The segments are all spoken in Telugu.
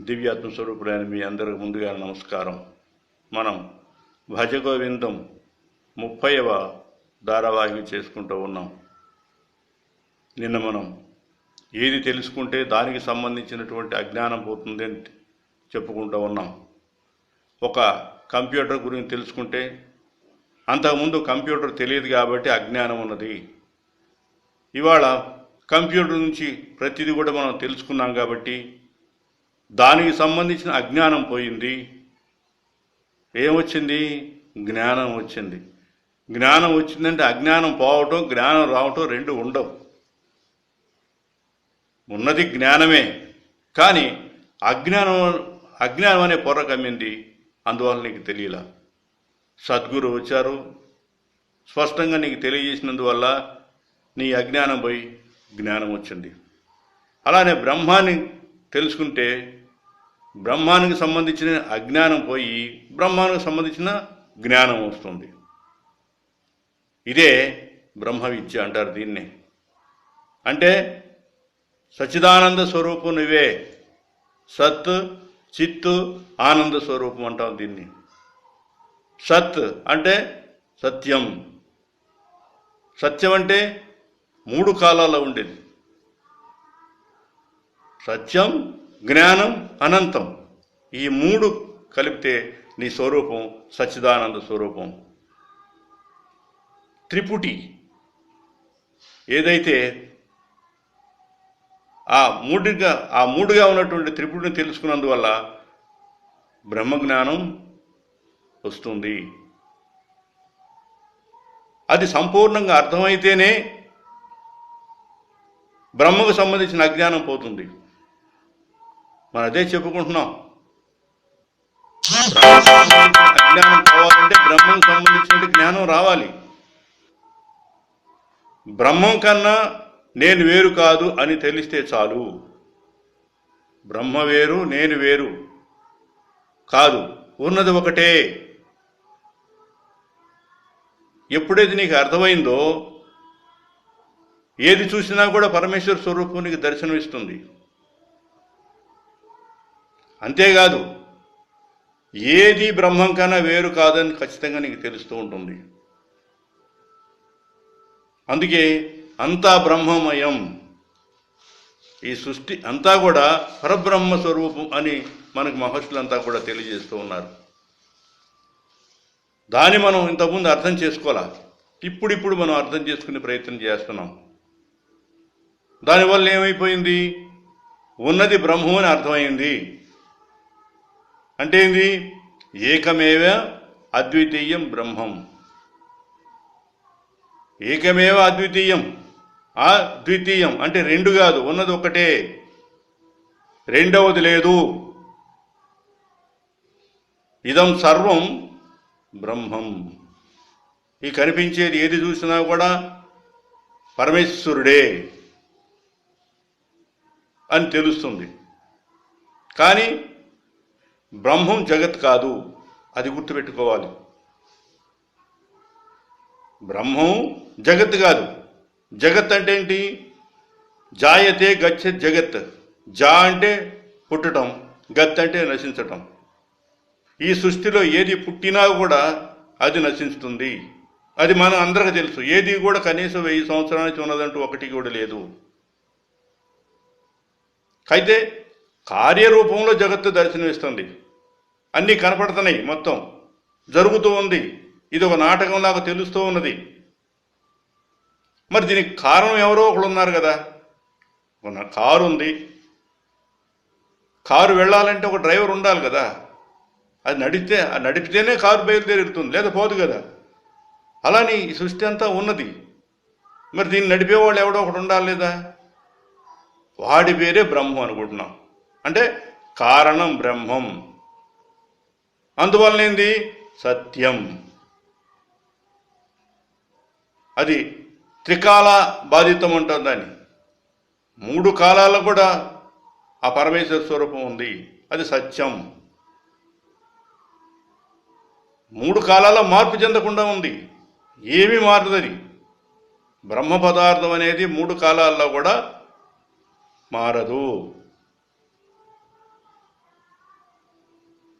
దివ్యాత్మ స్వరూపుడైన మీ అందరికి ముందుగా నమస్కారం. మనం భజగోవిందం ముప్పైవ ధారావాహిక చేసుకుంటూ ఉన్నాం. నిన్న మనం ఏది తెలుసుకుంటే దానికి సంబంధించినటువంటి అజ్ఞానం పోతుంది అని చెప్పుకుంటూ ఉన్నాం. ఒక కంప్యూటర్ గురించి తెలుసుకుంటే అంతకుముందు కంప్యూటర్ తెలియదు కాబట్టి అజ్ఞానం ఉన్నది. ఇవాళ కంప్యూటర్ నుంచి ప్రతిదీ కూడా మనం తెలుసుకున్నాం కాబట్టి దానికి సంబంధించిన అజ్ఞానం పోయింది. ఏమొచ్చింది జ్ఞానం వచ్చింది. జ్ఞానం వచ్చిందంటే అజ్ఞానం పోవటం జ్ఞానం రావటం రెండు ఉండవు. ఉన్నది జ్ఞానమే. కానీ అజ్ఞానం అజ్ఞానం అనే పొర కమ్మింది అందువల్ల నీకు తెలియలా. సద్గురు వచ్చారు. స్పష్టంగా నీకు తెలియజేసినందువల్ల నీ అజ్ఞానం పోయి జ్ఞానం వచ్చింది. అలానే బ్రహ్మాన్ని తెలుసుకుంటే బ్రహ్మానికి సంబంధించిన అజ్ఞానం పోయి బ్రహ్మానికి సంబంధించిన జ్ఞానం వస్తుంది. ఇదే బ్రహ్మ విద్య అంటారు దీన్ని. అంటే సచ్చిదానంద స్వరూపం నువ్వే. సత్ చిత్ ఆనంద స్వరూపం అంటాం దీన్ని. సత్ అంటే సత్యం. సత్యం అంటే మూడు కాలాల్లో ఉండేది. సత్యం జ్ఞానం అనంతం. ఈ మూడు కలిపితే నీ స్వరూపం సచ్చిదానంద స్వరూపం. త్రిపుటి. ఏదైతే ఆ మూడుగా ఆ మూడుగా ఉన్నటువంటి త్రిపుటిని తెలుసుకున్నందువల్ల బ్రహ్మజ్ఞానం వస్తుంది. అది సంపూర్ణంగా అర్థమైతేనే బ్రహ్మకు సంబంధించిన అజ్ఞానం పోతుంది. మనం అదే చెప్పుకుంటున్నాం. అజ్ఞానం పోవాలంటే బ్రహ్మకు సంబంధించిన జ్ఞానం రావాలి. బ్రహ్మం కన్నా నేను వేరు కాదు అని తెలిస్తే చాలు. బ్రహ్మ వేరు నేను వేరు కాదు. ఉన్నది ఒకటే. ఎప్పుడైతే నీకు అర్థమైందో ఏది చూసినా కూడా పరమేశ్వర స్వరూపం నీకు దర్శనమిస్తుంది. అంతేకాదు ఏది బ్రహ్మం కన్నా వేరు కాదని ఖచ్చితంగా నీకు తెలుస్తూ ఉంటుంది. అందుకే అంతా బ్రహ్మమయం. ఈ సృష్టి అంతా కూడా పరబ్రహ్మ స్వరూపం అని మనకు మహర్షులంతా కూడా తెలియజేస్తూ ఉన్నారు. దాన్ని మనం ఇంతకుముందు అర్థం చేసుకోవాలా? ఇప్పుడిప్పుడు మనం అర్థం చేసుకునే ప్రయత్నం చేస్తున్నాం. దానివల్ల ఏమైపోయింది? ఉన్నది బ్రహ్మం అని అర్థమైంది. అంటే ఏంది? ఏకమేవ అద్వితీయం బ్రహ్మం. ఏకమేవ అద్వితీయం? అద్వితీయం అంటే రెండు కాదు ఉన్నది ఒకటే. రెండవది లేదు. ఇదం సర్వం బ్రహ్మం. ఈ కనిపించేది ఏది చూసినా కూడా పరమేశ్వరుడే అని తెలుస్తుంది. కానీ బ్రహ్మం జగత్ కాదు. అది గుర్తుపెట్టుకోవాలి. బ్రహ్మం జగత్ కాదు. జగత్ అంటే ఏంటి? జాయతే గచ్చ జగత్. జా అంటే పుట్టడం గత్ అంటే నశించటం. ఈ సృష్టిలో ఏది పుట్టినా కూడా అది నశిస్తుంది అది మనం అందరికీ తెలుసు. ఏది కూడా కనీసం వెయ్యి సంవత్సరానికి ఉన్నదంటూ ఒకటి కూడా లేదు. అయితే కార్యరూపంలో జగత్తు దర్శనమిస్తుంది. అన్నీ కనపడుతున్నాయి మొత్తం. జరుగుతూ ఉంది. ఇది ఒక నాటకంలాగా తెలుస్తూ ఉన్నది. మరి దీనికి కారణం ఎవరో ఒకళ్ళు ఉన్నారు కదా. ఒక కారు ఉంది. కారు వెళ్ళాలంటే ఒక డ్రైవర్ ఉండాలి కదా. అది నడిస్తే అది నడిపితేనే కారు బయలుదేరుతుంది. లేదా పోదు కదా. అలాని ఈ సృష్టి అంతా ఉన్నది. మరి దీన్ని నడిపేవాళ్ళు ఎవడో ఒకడు ఉండాలి లేదా? వాడి పేరే బ్రహ్మం అనుకుంటున్నాం. అంటే కారణం బ్రహ్మం. అందువలన ఏంది? సత్యం. అది త్రికాల బాధితం ఉంటుంది దాన్ని. మూడు కాలాల్లో కూడా ఆ పరమేశ్వర స్వరూపం ఉంది. అది సత్యం. మూడు కాలాల్లో మార్పు చెందకుండా ఉంది. ఏమీ మారదు బ్రహ్మ పదార్థం అనేది మూడు కాలాల్లో కూడా మారదు.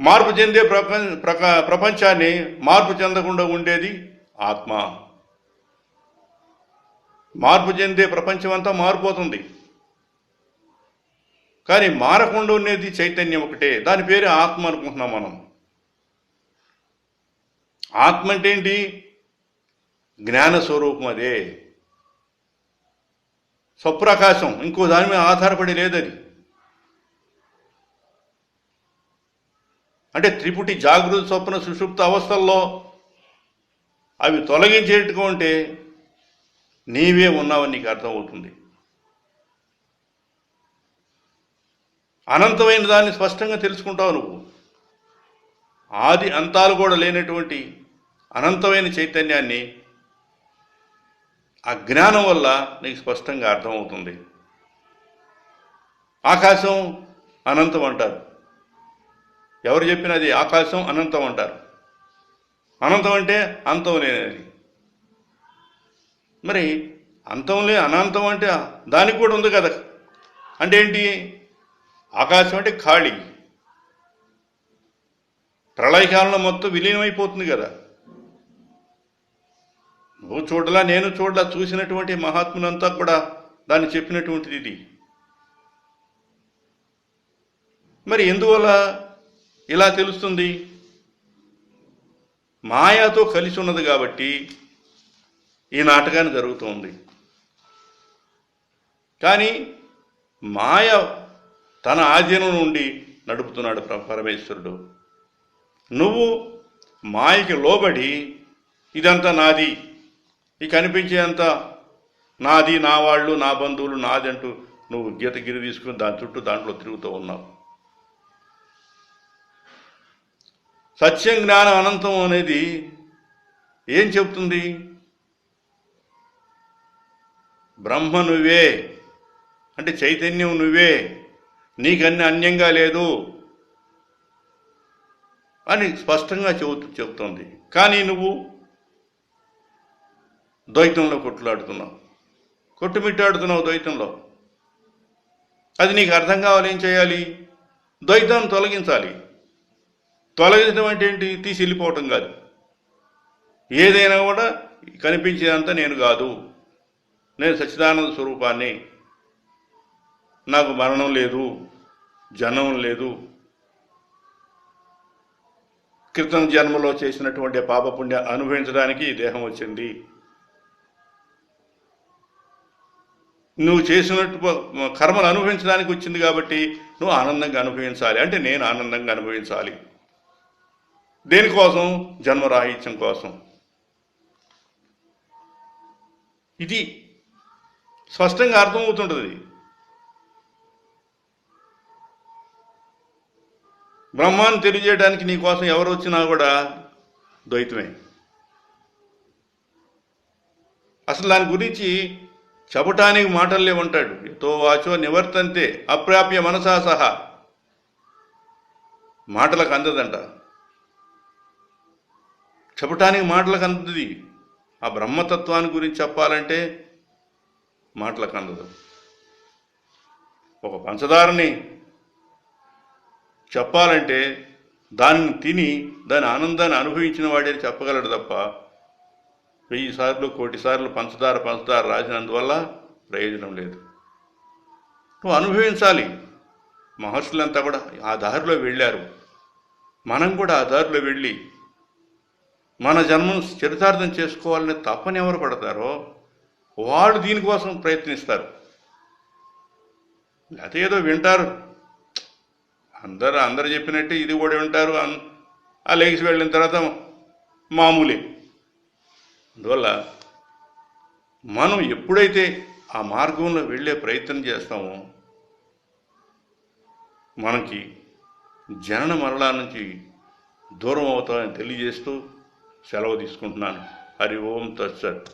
మార్పు చెందే ప్రపంచ ప్రక- ప్రపంచాన్ని మార్పు చెందకుండా ఉండేది ఆత్మ. మార్పు చెందే ప్రపంచం అంతా మారిపోతుంది. కానీ మారకుండా ఉండేది చైతన్యం ఒకటే. దాని పేరు ఆత్మ అనుకుంటున్నాం మనం. ఆత్మ అంటే ఏంటి? జ్ఞాన స్వరూపం అదే. స్వప్రకాశం. ఇంకో దాని మీద ఆధారపడి లేదది. అంటే త్రిపుటి జాగృత స్వప్న సుషుప్త అవస్థల్లో అవి తొలగించేట్టుగా ఉంటే నీవే ఉన్నావని నీకు అర్థమవుతుంది. అనంతమైన దాన్ని స్పష్టంగా తెలుసుకుంటావు నువ్వు. ఆది అంతాలు కూడా లేనటువంటి అనంతమైన చైతన్యాన్ని ఆ జ్ఞానం వల్ల నీకు స్పష్టంగా అర్థమవుతుంది. ఆకాశం అనంతం అంటారు. ఎవరు చెప్పినది ఆకాశం అనంతం అంటారు. అనంతం అంటే అంతం లేనిది. మరి అంతం లే అనంతం అంటే దానికి కూడా ఉంది కదా. అంటే ఏంటి? ఆకాశం అంటే ఖాళీ. ప్రళయకాలంలో మొత్తం విలీనమైపోతుంది కదా. నువ్వు చూడలా నేను చూడలా చూసినటువంటి మహాత్ములంతా కూడా దాన్ని చెప్పినటువంటిది ఇది. మరి ఎందువల్ల ఇలా తెలుస్తుంది? మాయాతో కలిసి ఉన్నది కాబట్టి ఈ నాటకాన్ని జరుగుతోంది. కానీ మాయ తన ఆధీనం నుండి నడుపుతున్నాడు ప్ర- పరమేశ్వరుడు. నువ్వు మాయకి లోబడి ఇదంతా నాది ఈ కనిపించేంత నాది నా వాళ్ళు నా బంధువులు నాది అంటూ నువ్వు గీత గిరి తీసుకుని దాని చుట్టూ దాంట్లో తిరుగుతూ ఉన్నావు. సత్యం జ్ఞానం అనంతం అనేది ఏం చెప్తుంది? బ్రహ్మ నువ్వే. అంటే చైతన్యం నువ్వే. నీకన్నీ అన్యంగా లేదు. అని స్పష్టంగా చెబుతూ చెబుతోంది కానీ నువ్వు ద్వైతంలో కొట్లాడుతున్నావు. కొట్టుమిట్టాడుతున్నావు ద్వైతంలో. అది నీకు అర్థం కావాలి ఏం చేయాలి? ద్వైతాన్ని తొలగించాలి. తొలగించడం అంటే ఏంటి? తీసి వెళ్ళిపోవటం కాదు. ఏదైనా కూడా కనిపించేదంతా నేను కాదు. నేను సచ్చిదానంద స్వరూపాన్ని. నాకు మరణం లేదు జనం లేదు. క్రితం జన్మలో చేసినటువంటి పాపపుణ్య అనుభవించడానికి ఈ దేహం వచ్చింది. నువ్వు చేసినట్టు కర్మలు అనుభవించడానికి వచ్చింది కాబట్టి నువ్వు ఆనందంగా అనుభవించాలి. అంటే నేను ఆనందంగా అనుభవించాలి. దేనికోసం జన్మరాహిత్యం కోసం. ఇది స్పష్టంగా అర్థమవుతుంటుంది బ్రహ్మాన్ని తెలియజేయడానికి నీ కోసం ఎవరు వచ్చినా కూడా ద్వైతమే. అసలు దాని గురించి చెప్పటానికి మాటలు ఉంటాడు ఎతో వాచో నివర్తంతే అప్రాప్య మనసా సహా. మాటలకు అందదంట. చెప్పటానికి మాటలకు అందది. ఆ బ్రహ్మతత్వాన్ని గురించి చెప్పాలంటే మాటలకు అందదు. ఒక పంచదారని చెప్పాలంటే దాన్ని తిని దాని ఆనందాన్ని అనుభవించిన వాడే చెప్పగలడు తప్ప వెయ్యి సార్లు కోటి సార్లు పంచదార పంచదార రాసినందువల్ల ప్రయోజనం లేదు. నువ్వు అనుభవించాలి. మహర్షులంతా కూడా ఆ దారిలో వెళ్ళారు. మనం కూడా ఆ దారిలో వెళ్ళి మన జన్మను చరితార్థం చేసుకోవాలనే తప్పని ఎవరు పడతారో వాళ్ళు దీనికోసం ప్రయత్నిస్తారు. లేకపోతే ఏదో వింటారు. అందరు అందరు చెప్పినట్టు ఇది కూడా వింటారు. ఆ లేచి వెళ్ళిన తర్వాత మామూలే. అందువల్ల మనం ఎప్పుడైతే ఆ మార్గంలో వెళ్ళే ప్రయత్నం చేస్తామో మనకి జనన మరణాల నుంచి దూరం అవుతామని తెలియజేస్తూ సెలవు తీసుకుంటున్నాను. హరి ఓం తత్సత్